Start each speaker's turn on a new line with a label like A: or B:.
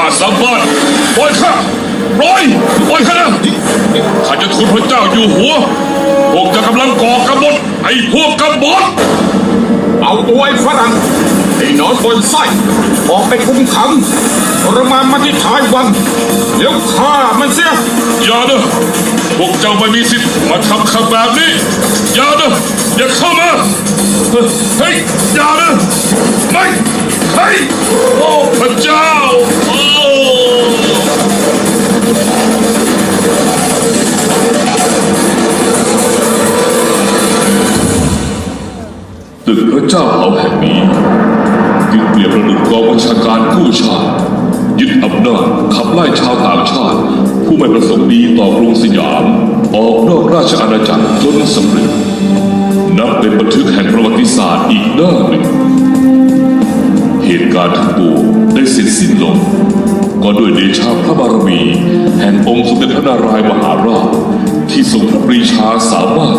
A: ข้าสามารถปล่อยข้าปล่อยปล่อยข้านะข้าจะทูลพระเจ้าอยู่หัว พวกเจะกำลังก่อกบฏไอ้พวกกบฏ
B: เอาตัวไอ้ฝรั่งไอ้หนอนบนไส้ออกไปคุมขังทรมานมาที่ท้ายวังเดี๋ยวฆ่ามันเสีย
A: อย่าเด้อพวกเจ้าไม่มีสิทธิ์มาทำข้าแบบนี้อย่าเด้ออย่าเข้ามาเฮ้ยอย่าเด้อไม่เฮ้ย ตึกพระเจ้าเอาแห่งนี้จึงเปรียบประดุจกองบัญชาการกู้ชาติยึดอำนาจขับไล่ชาวต่างชาติ ผู้ไม่ประสงค์ดีต่อกรุงสยาม ออกนอกราชอาณาจักรจนสำเร็จ นับเป็นบันทึกแห่งประวัติศาสตร์อีกหน้าหนึ่งเหตุการณ์ทั้งปวงได้เสร็จสิ้นลง ก็ด้วยเดชาพระบารมี แห่งองค์สมเด็จพระนารายมหาราชที่ทรงพระปรีชาสามารถ